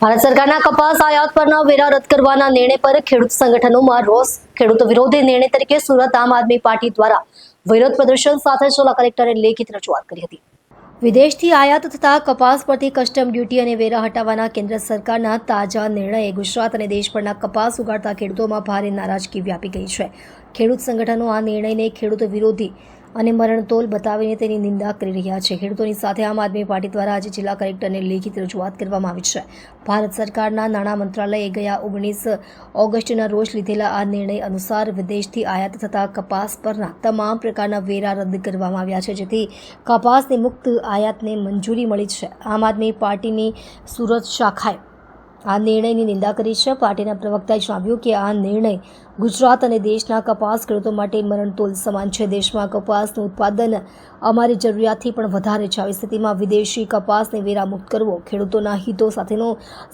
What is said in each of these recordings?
ભારત સરકારના કપાસ આયાત પરના વેરા રદ કરવાના નિર્ણય પર ખેડૂત સંગઠનોમાં રોષ. ખેડૂત વિરોધી નિર્ણય તરીકે સુરત આમ આદમી પાર્ટી દ્વારા વિરોધ પ્રદર્શન સાથે જિલ્લા કલેક્ટરે લેખિત રજૂઆત કરી હતી. વિદેશથી આયાત થતા કપાસ પરથી કસ્ટમ ડ્યુટી અને વેરા હટાવવાના કેન્દ્ર સરકારના તાજા નિર્ણયે ગુજરાત અને દેશભરના કપાસ ઉગાડતા ખેડૂતોમાં ભારે નારાજગી વ્યાપી ગઈ છે. ખેડૂત સંગઠનો આ નિર્ણયને ખેડૂત વિરોધી અને મરણતોલ બતાવીને તેની નિંદા કરી રહ્યા છે. ખેડૂતોની સાથે આમ આદમી પાર્ટી દ્વારા આજે જિલ્લા કલેક્ટરને લેખિત રજૂઆત કરવામાં આવી છે. ભારત સરકારના નાણાં મંત્રાલયે ગયા ઓગણીસ ઓગસ્ટના રોજ લીધેલા આ નિર્ણય અનુસાર વિદેશથી આયાત થતા કપાસ પરના તમામ પ્રકારના વેરા રદ કરવામાં આવ્યા છે, જેથી કપાસની મુક્ત આયાતને મંજૂરી મળી છે. આમ આદમી પાર્ટીની સુરત શાખાએ આ નિર્ણયની નિંદા કરી છે. પાર્ટીના પ્રવક્તાએ જણાવ્યું કે આ નિર્ણય ગુજરાત અને દેશના કપાસ ખેડૂતો માટે મરણતોલ સમાન છે. દેશમાં કપાસનું ઉત્પાદન અમારી જરૂરિયાતથી પણ વધારે છે. આવી સ્થિતિમાં વિદેશી કપાસને વેરામુક્ત કરવો ખેડૂતોના હિતો સાથેનો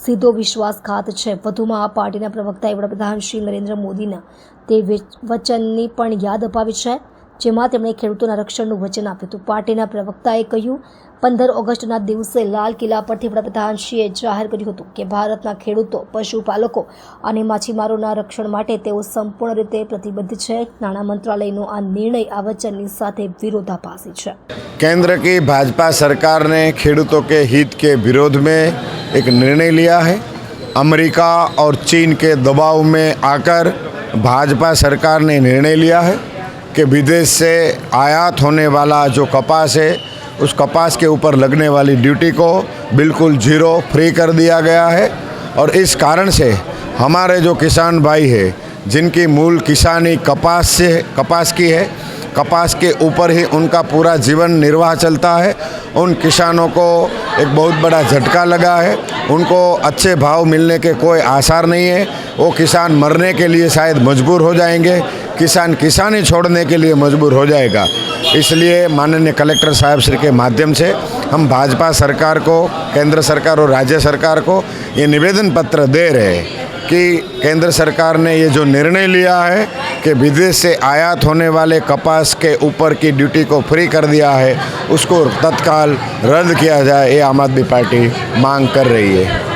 સીધો વિશ્વાસઘાત છે. વધુમાં આ પાર્ટીના પ્રવક્તાએ વડાપ્રધાન શ્રી નરેન્દ્ર મોદીના તે વચનની પણ યાદ અપાવી છે. જેમાં તેમણે ખેડૂતોના રક્ષણનું વચન આપ્યું હતું પાર્ટીના પ્રવક્તાએ કહ્યું પંદર ઓગસ્ટના દિવસે લાલ કિલ્લા પરથી વડાપ્રધાનશ્રીએ જાહેર કર્યું હતું કે ભારતના ખેડૂતો પશુપાલકો અને માછીમારોના રક્ષણ માટે તેઓ સંપૂર્ણ રીતે પ્રતિબદ્ધ છે નાણાં મંત્રાલયનો આ નિર્ણય આ વચનની સાથે વિરોધાભાસી છે केंद्र की भाजपा सरकार ने खेडूतों के हित के विरोध में एक निर्णय लिया है अमेरिका और चीन के दबाव में आकर भाजपा सरकार ने निर्णय लिया है कि विदेश से आयात होने वाला जो कपास है, उस कपास के ऊपर लगने वाली ड्यूटी को बिल्कुल ज़ीरो, फ्री कर दिया गया है। और इस कारण से हमारे जो किसान भाई है, जिनकी मूल किसानी कपास से, कपास की है, कपास के ऊपर ही उनका पूरा जीवन निर्वाह चलता है। उन किसानों को एक बहुत बड़ा झटका लगा है। उनको अच्छे भाव मिलने के कोई आसार नहीं है। वो किसान मरने के लिए शायद मजबूर हो जाएँगे। किसान किसानी छोड़ने के लिए मजबूर हो जाएगा। इसलिए माननीय कलेक्टर साहब श्री के माध्यम से हम भाजपा सरकार को, केंद्र सरकार और राज्य सरकार को ये निवेदन पत्र दे रहे हैं कि केंद्र सरकार ने ये जो निर्णय लिया है कि विदेश से आयात होने वाले कपास के ऊपर की ड्यूटी को फ्री कर दिया है, उसको तत्काल रद्द किया जाए, ये आम आदमी पार्टी मांग कर रही है।